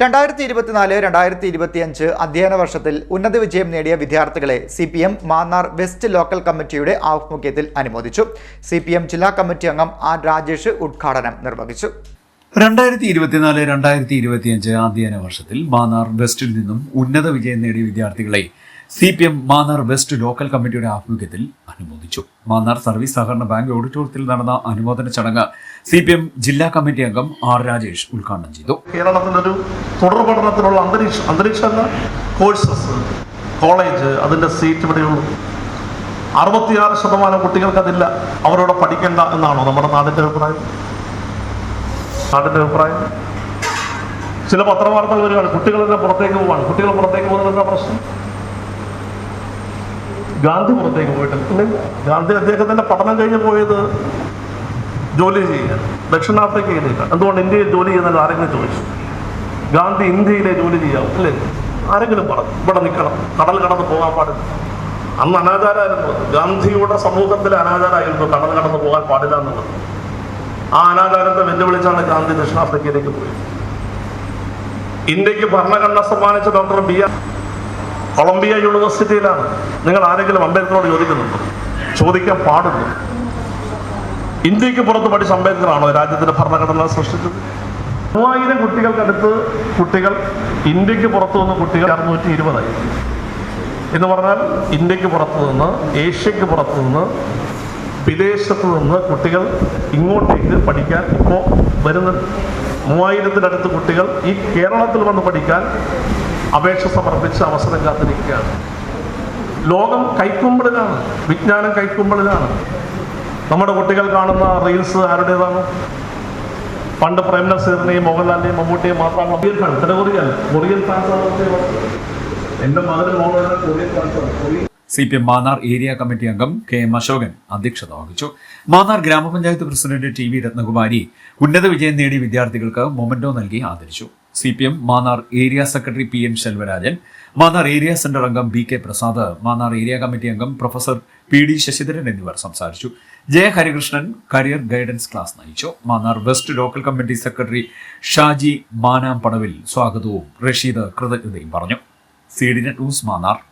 രണ്ടായിരത്തി ഇരുപത്തിനാല് രണ്ടായിരത്തി ഇരുപത്തിയഞ്ച് അധ്യയന വർഷത്തിൽ ഉന്നത വിജയം നേടിയ വിദ്യാർത്ഥികളെ C P M Mannar west local കമ്മിറ്റിയുടെ ആഭിമുഖ്യത്തിൽ അനുമോദിച്ചു. സി പി എം ജില്ലാ കമ്മിറ്റി അംഗം ആർ രാജേഷ് ഉദ്ഘാടനം നിർവഹിച്ചു. രണ്ടായിരത്തി ഇരുപത്തിനാല് രണ്ടായിരത്തി ഇരുപത്തിയഞ്ച് അധ്യയന വർഷത്തിൽ മാന്നാർ വെസ്റ്റിൽ നിന്നും ഉന്നത വിജയം നേടിയ വിദ്യാർത്ഥികളെ C P M Mannar west local കമ്മിറ്റിയുടെ ആഭിമുഖ്യത്തിൽ അനുമോദിച്ചു. മാന്നാർ സർവീസ് സഹകരണ ബാങ്ക് ഓഡിറ്റോറിയത്തിൽ നടന്ന അനുമോദന ചടങ്ങ് സി പി എം ജില്ലാ കമ്മിറ്റി അംഗം ആർ രാജേഷ് ഉദ്ഘാടനം ചെയ്തു. കേരളത്തിലൊരു തുടർ പഠനത്തിനുള്ള അന്തരീക്ഷം അന്തരീക്ഷ കോഴ്സസ് കോളേജ് അതിന്റെ സീറ്റ് ഇവിടെയുള്ളൂ അറുപത്തിയാറ് ശതമാനം കുട്ടികൾക്ക് അതില്ല അവരോട് പഠിക്കേണ്ട എന്നാണോ നമ്മുടെ നാടിന്റെ അഭിപ്രായം? നാടിന്റെ അഭിപ്രായം? ചില പത്രവാർത്തകൾ വരികയാണ്. കുട്ടികൾ തന്നെ പുറത്തേക്ക് പോവാണ്. കുട്ടികൾ പുറത്തേക്ക് പോകുന്നത് എന്താ പ്രശ്നം? ഗാന്ധി പുറത്തേക്ക് പോയിട്ടില്ല. ഗാന്ധി അദ്ദേഹത്തിന്റെ പഠനം കഴിഞ്ഞ് പോയത് ജോലി ചെയ്യാൻ. ദക്ഷിണാഫ്രിക്കയിലേക്ക് എന്തുകൊണ്ട് ഇന്ത്യയിൽ ജോലി ചെയ്യുന്നത് ആരെങ്കിലും ചോദിച്ചു? ഗാന്ധി ഇന്ത്യയിലെ ജോലി ചെയ്യാം അല്ലേ? ആരെങ്കിലും പറഞ്ഞു. ഇവിടെ നിൽക്കണം. കടൽ കടന്ന് പോകാൻ പാടില്ല. അന്ന് അനാചാരമായിരുന്നു. ഗാന്ധിയുടെ സമൂഹത്തിലെ അനാചാരമായിരുന്നു കടൽ കടന്ന് പോകാൻ പാടില്ല എന്നുള്ളത്. ആ അനാചാരത്തെ വെല്ലുവിളിച്ചാണ് ഗാന്ധി ദക്ഷിണാഫ്രിക്കയിലേക്ക് പോയത്. ഇന്ത്യയ്ക്ക് ഭരണഘടന സമ്മാനിച്ച ഡോക്ടർ ബി ആർ കൊളംബിയ യൂണിവേഴ്സിറ്റിയിലാണ്. നിങ്ങൾ ആരെങ്കിലും അംബേദ്കറോട് ചോദിക്കുന്നുണ്ടോ? ചോദിക്കാൻ പാടുള്ളൂ ഇന്ത്യയ്ക്ക് പുറത്ത് പഠിച്ച അംബേദ്കറാണോ രാജ്യത്തിന്റെ ഭരണഘടന സൃഷ്ടിച്ചത്? മൂവായിരം കുട്ടികൾക്കടുത്ത് കുട്ടികൾ ഇന്ത്യയ്ക്ക് പുറത്തു നിന്ന് കുട്ടികൾ അറുന്നൂറ്റി ഇരുപതായി എന്ന് പറഞ്ഞാൽ ഇന്ത്യയ്ക്ക് പുറത്തു നിന്ന് ഏഷ്യക്ക് പുറത്തു നിന്ന് വിദേശത്ത് നിന്ന് കുട്ടികൾ ഇങ്ങോട്ടേക്ക് പഠിക്കാൻ ഇപ്പോൾ വരുന്ന മൂവായിരത്തിനടുത്ത് കുട്ടികൾ ഈ കേരളത്തിൽ വന്ന് പഠിക്കാൻ അപേക്ഷ സമർപ്പിച്ച് അവസരം കാത്തിരിക്കുകയാണ്. ലോകം കൈക്കുമ്പിളിലാണ് വിജ്ഞാനം കൈക്കുമ്പിളിലാണ് നമ്മുടെ കുട്ടികൾ കാണുന്ന റീൽസ് ആരുടേതാണ്? പണ്ട് പ്രേം നസീറിനെയും മോഹൻലാലിനെയും മമ്മൂട്ടിയെയും മാത്രമാണ്. കൊറിയൻ ഫാൻസ് കൊറിയൻ ഫാൻസ് എന്റെ മകന് Mohanlal Korean ഫാൻസാണ്. Korean C P M Mannar area committee അംഗം കെ എം അശോകൻ അധ്യക്ഷത വഹിച്ചു. മാന്നാർ ഗ്രാമപഞ്ചായത്ത് പ്രസിഡന്റ് ടി വി രത്നകുമാരി ഉന്നത വിജയം നേടിയ വിദ്യാർത്ഥികൾക്ക് മൊമെന്റോ നൽകി ആദരിച്ചു. C P M Mannar area secretary P M Selvarajan Mannar area centre അംഗം B K Prasad Mannar area committee അംഗം പ്രൊഫസർ പി ഡി ശശിധരൻ എന്നിവർ സംസാരിച്ചു. Jaya Harikrishnan career guidance class നയിച്ചു. Mannar west local committee secretary Shaji Manampadavil സ്വാഗതവും റഷീദ് കൃതജ്ഞതയും പറഞ്ഞു. C D news Mannar.